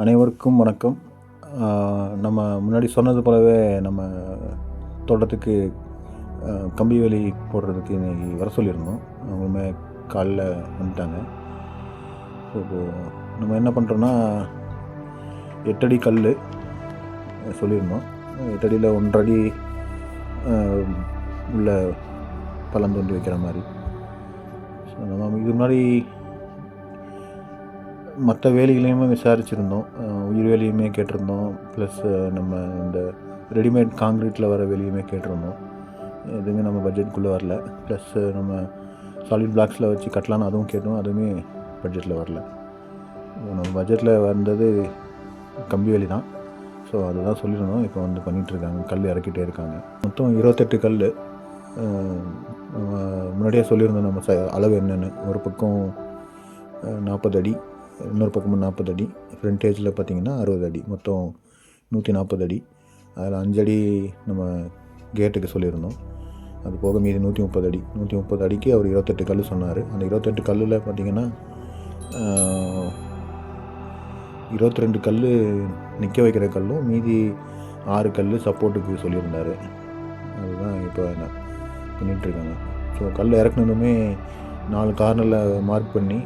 அனைவருக்கும் வணக்கம். நம்ம முன்னாடி சொன்னது போலவே நம்ம தோட்டத்துக்கு கம்பி வேலி போடுறதுக்கு இன்றைக்கி வர சொல்லியிருந்தோம். அவங்களுமே காலைல வந்துட்டாங்க. ஸோ இப்போது நம்ம என்ன பண்ணுறோன்னா எட்டடி கல் சொல்லியிருந்தோம். எட்டடியில் ஒன்றடி உள்ள பழம் தோண்டி வைக்கிற மாதிரி. ஸோ நம்ம இது முன்னாடி மற்ற வேலைகளையுமே விசாரிச்சிருந்தோம். உயிர் வேலையுமே கேட்டிருந்தோம். ப்ளஸ் நம்ம இந்த ரெடிமேட் காங்க்ரீட்டில் வர வேலையுமே கேட்டிருந்தோம். எதுவுமே நம்ம பட்ஜெட்குள்ளே வரல. ப்ளஸ் நம்ம சாலிட் பிளாக்ஸில் வச்சு கட்டலான்னு அதுவும் கேட்டோம். அதுவுமே பட்ஜெட்டில் வரல. நம்ம பட்ஜெட்டில் வந்தது கம்பி வேலி தான். ஸோ அதுதான் சொல்லியிருந்தோம். இப்போ வந்து பண்ணிகிட்ருக்காங்க கல் இறக்கிட்டே இருக்காங்க. மொத்தம் இருபத்தெட்டு கல். முன்னாடியே சொல்லியிருந்தோம் நம்ம ச அளவு என்னென்னு. ஒரு பக்கம் நாற்பது அடி. இன்னொரு பக்கமும் நாற்பது அடி. ஃப்ரண்டேஜில் பார்த்திங்கன்னா அறுபது அடி. மொத்தம் நூற்றி நாற்பது அடி. அதில் அஞ்சடி நம்ம கேட்டுக்கு சொல்லியிருந்தோம். அது போக மீதி நூற்றி முப்பது அடி. நூற்றி முப்பது அடிக்கு அவர் இருபத்தெட்டு கல் சொன்னார். அந்த இருபத்தெட்டு கல்லில் பார்த்தீங்கன்னா இருபத்தி ரெண்டு கல் நிற்க வைக்கிற கல்லும் மீதி ஆறு கல் சப்போர்ட்டுக்கு சொல்லியிருந்தார். அதுதான் இப்போ நான் பண்ணிகிட்ருக்காங்க ஸோ கல் இறக்குனதுமே நாலு கார்னரில் மார்க் பண்ணி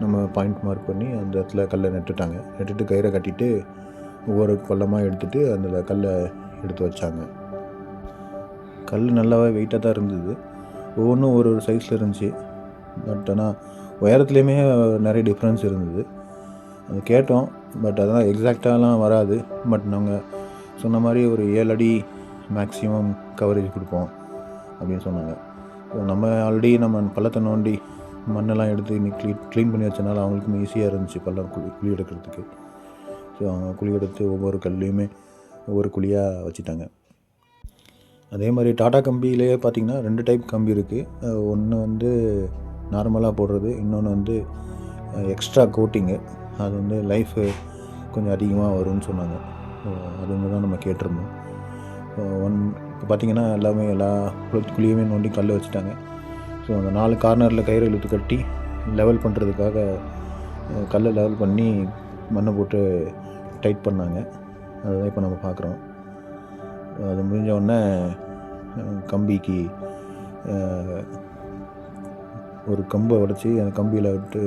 நம்ம பாயிண்ட் மார்க் பண்ணி அந்த இடத்துல கல்லை நட்டுட்டாங்க. நட்டுட்டு கயிறை கட்டிட்டு ஒவ்வொரு பள்ளமாக எடுத்துகிட்டு அந்த கல்லை எடுத்து வச்சாங்க. கல் நல்லாவே வெயிட்டாக தான் இருந்தது. ஒவ்வொன்றும் ஒரு ஒரு சைஸில் இருந்துச்சு. பட் ஆனால் உயரத்துலேயுமே நிறைய டிஃப்ரென்ஸ் இருந்தது. அது கேட்டோம். பட் அதெல்லாம் எக்ஸாக்டாலாம் வராது. பட் நாங்கள் சொன்ன மாதிரி ஒரு ஏழு அடி மேக்ஸிமம் கவரேஜ் கொடுப்போம் அப்படின்னு சொன்னாங்க. ஸோ நம்ம ஆல்ரெடி நம்ம பள்ளத்தை நோண்டி மண்ணெல்லாம் எடுத்து இன்னைக்கு க்ளீன் க்ளீன் பண்ணி வச்சனால அவங்களுக்கும் ஈஸியாக இருந்துச்சு பள்ளம் குழி குழி எடுக்கிறதுக்கு. ஸோ அவங்க குழி எடுத்து ஒவ்வொரு கல்லையுமே ஒவ்வொரு குழியாக வச்சுட்டாங்க. அதே மாதிரி டாடா கம்பியிலேயே பார்த்திங்கன்னா ரெண்டு டைப் கம்பி இருக்குது ஒன்று வந்து நார்மலாக போடுறது இன்னொன்று வந்து எக்ஸ்ட்ரா கோட்டிங்கு அது வந்து லைஃபு கொஞ்சம் அதிகமாக வரும்னு சொன்னாங்க. அது ஒன்று தான் நம்ம கேட்டிருந்தோம். ஒன் இப்போ பார்த்திங்கன்னா எல்லாமே எல்லா குளத்து குழியுமே நோண்டி கல் வச்சுட்டாங்க. ஸோ அந்த நாலு கார்னரில் கயிறு இழுத்து கட்டி லெவல் பண்ணுறதுக்காக கல்லை லெவல் பண்ணி மண்ணை போட்டு டைட் பண்ணாங்க. அதுதான் இப்போ நம்ம பார்க்குறோம் அது முடிஞ்ச உடனே கம்பிக்கு ஒரு கம்பை உடச்சி அந்த கம்பியில் விட்டு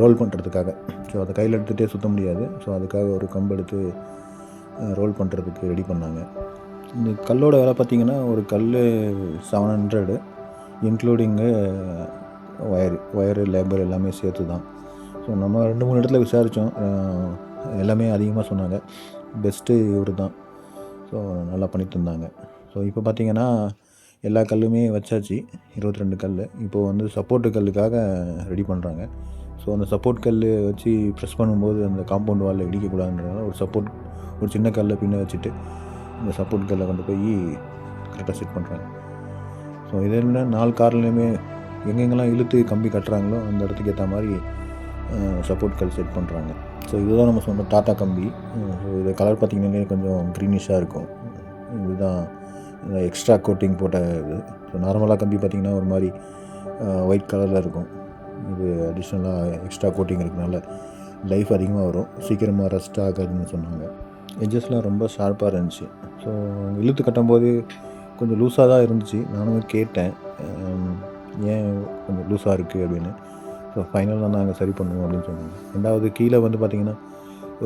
ரோல் பண்ணுறதுக்காக ஸோ அதை கையில் எடுத்துகிட்டே சுத்த முடியாது. ஸோ அதுக்காக ஒரு கம்பு எடுத்து ரோல் பண்ணுறதுக்கு ரெடி பண்ணாங்க. இந்த கல்லோட விலை பார்த்திங்கன்னா ஒரு கல் seven hundred including wire wire labour எல்லாமே சேர்த்து தான் ஸோ நம்ம ரெண்டு மூணு இடத்துல விசாரித்தோம் எல்லாமே அதிகமாக சொன்னாங்க. பெஸ்ட்டு இவர் தான் ஸோ நல்லா பண்ணி தந்தாங்க ஸோ இப்போ பார்த்தீங்கன்னா எல்லா கல்லுமே வச்சாச்சு. இருபத்தி ரெண்டு கல் இப்போது வந்து சப்போர்ட்டு கல்லுக்காக ரெடி பண்ணுறாங்க ஸோ அந்த சப்போர்ட் கல் வச்சு ப்ரெஸ் பண்ணும்போது அந்த காம்பவுண்ட் வாலில் இடிக்கக்கூடாதுன்றதுனால ஒரு சப்போர்ட் ஒரு சின்ன கல்லை பின்ன வச்சுட்டு இந்த சப்போர்ட் கல்லை கொண்டு போய் கரெக்டாக செட் பண்ணுறாங்க ஸோ இது நாலு கார்லேயுமே எங்கெங்கெல்லாம் இழுத்து கம்பி கட்டுறாங்களோ அந்த இடத்துக்கு ஏற்ற மாதிரி சப்போர்ட்கள் செட் பண்ணுறாங்க ஸோ இதுதான் நம்ம சொன்ன டாட்டா கம்பி. ஸோ இது கலர் பார்த்திங்கனாலே கொஞ்சம் க்ரீனிஷாக இருக்கும். இதுதான் எக்ஸ்ட்ரா கோட்டிங் போட்ட இது. ஸோ நார்மலாக கம்பி பார்த்திங்கன்னா ஒரு மாதிரி ஒயிட் கலரில் இருக்கும். இது அடிஷ்னலாக எக்ஸ்ட்ரா கோட்டிங் இருக்கனால லைஃப் அதிகமாக வரும். சீக்கிரமாக ரஸ்ட் ஆகாதுன்னு சொன்னாங்க. எட்ஜஸ்லாம் ரொம்ப ஷார்ப்பாக இருந்துச்சு. ஸோ இழுத்து கட்டும்போது கொஞ்சம் லூஸாக தான் இருந்துச்சு. நானும் கேட்டேன். ஏன் கொஞ்சம் லூஸாக இருக்குது அப்படின்னு. ஸோ ஃபைனலாக நாங்கள் சரி பண்ணுவோம் அப்படின்னு சொன்னாங்க. ரெண்டாவது கீழே வந்து பார்த்திங்கன்னா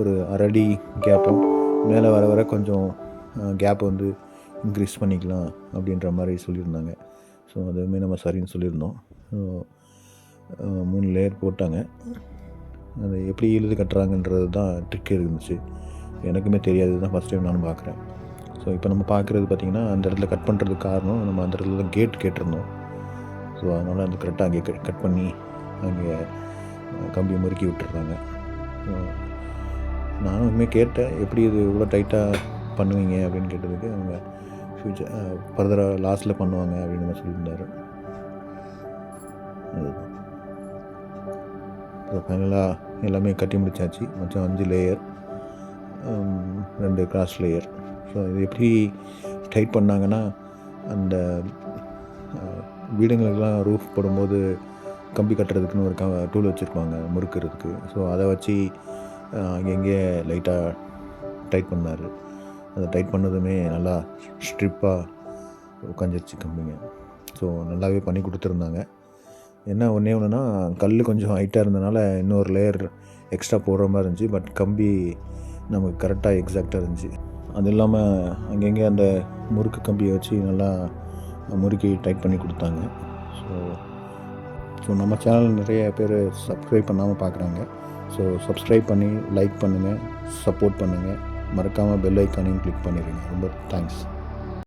ஒரு அரடி கேப்பும் மேலே வர வர கொஞ்சம் கேப் வந்து இன்க்ரீஸ் பண்ணிக்கலாம் அப்படின்ற மாதிரி சொல்லியிருந்தாங்க. ஸோ அதுவுமே நம்ம சரின்னு சொல்லியிருந்தோம். ஸோ மூணு லேயர் போட்டாங்க. அது எப்படி எழுது கட்டுறாங்கன்றது தான் ட்ரிக் இருந்துச்சு. எனக்குமே தெரியாது தான் ஃபஸ்ட் டைம் நானும் பார்க்குறேன் ஸோ இப்போ நம்ம பார்க்குறது பார்த்திங்கன்னா அந்த இடத்துல கட் பண்ணுறதுக்கு காரணம் நம்ம அந்த இடத்துல தான் கேட் கேட்டிருந்தோம். ஸோ அதனால் அந்த கரெக்டாக அங்கே கட் பண்ணி அங்கே கம்பியை முறுக்கி விட்டுறாங்க நானும் இனிமேல் கேட்டேன் எப்படி இது இவ்வளோ டைட்டாக பண்ணுவீங்க அப்படின்னு கேட்டதுக்கு அவங்க ஃப்யூச்சர் ஃபர்தராக லாஸ்ட்டில் பண்ணுவாங்க அப்படின்னு மாதிரி சொல்லியிருந்தாரு. அதுதான். ஸோ ஃபைனலாக எல்லாமே கட்டி முடிச்சாச்சு. மொத்தம் அஞ்சு லேயர் ரெண்டு கிராஸ் லேயர் ஸோ இது எப்படி டைட் பண்ணாங்கன்னா அந்த வீடுங்களுக்கெல்லாம் ரூஃப் போடும்போது கம்பி கட்டுறதுக்குன்னு ஒரு க டூல் வச்சுருப்பாங்க முறுக்கிறதுக்கு ஸோ அதை வச்சு அங்கங்கே லைட்டாக டைட் பண்ணார். அதை டைட் பண்ணதுமே நல்லா ஸ்ட்ரிப்பாக உட்காந்துருச்சு கம்பிங்க. ஸோ நல்லாவே பண்ணி கொடுத்துருந்தாங்க. என்ன ஒன்றே ஒன்றுனா கல் கொஞ்சம் ஹைட்டாக இருந்தனால இன்னொரு லேயர் எக்ஸ்ட்ரா போடுற மாதிரி இருந்துச்சு. பட் கம்பி நமக்கு கரெக்டாக எக்ஸாக்டாக இருந்துச்சு. அது இல்லாமல் அங்கங்கே அந்த முறுக்கு கம்பியை வச்சு நல்லா முறுக்கி டைட் பண்ணி கொடுத்தாங்க. ஸோ ஸோ நம்ம சேனல் நிறைய பேர் சப்ஸ்கிரைப் பண்ணாமல் பார்க்குறாங்க ஸோ சப்ஸ்கிரைப் பண்ணி லைக் பண்ணுங்கள் சப்போர்ட் பண்ணுங்கள் மறக்காமல் பெல் ஐக்கானையும் கிளிக் பண்ணிடுங்க ரொம்ப தேங்க்ஸ்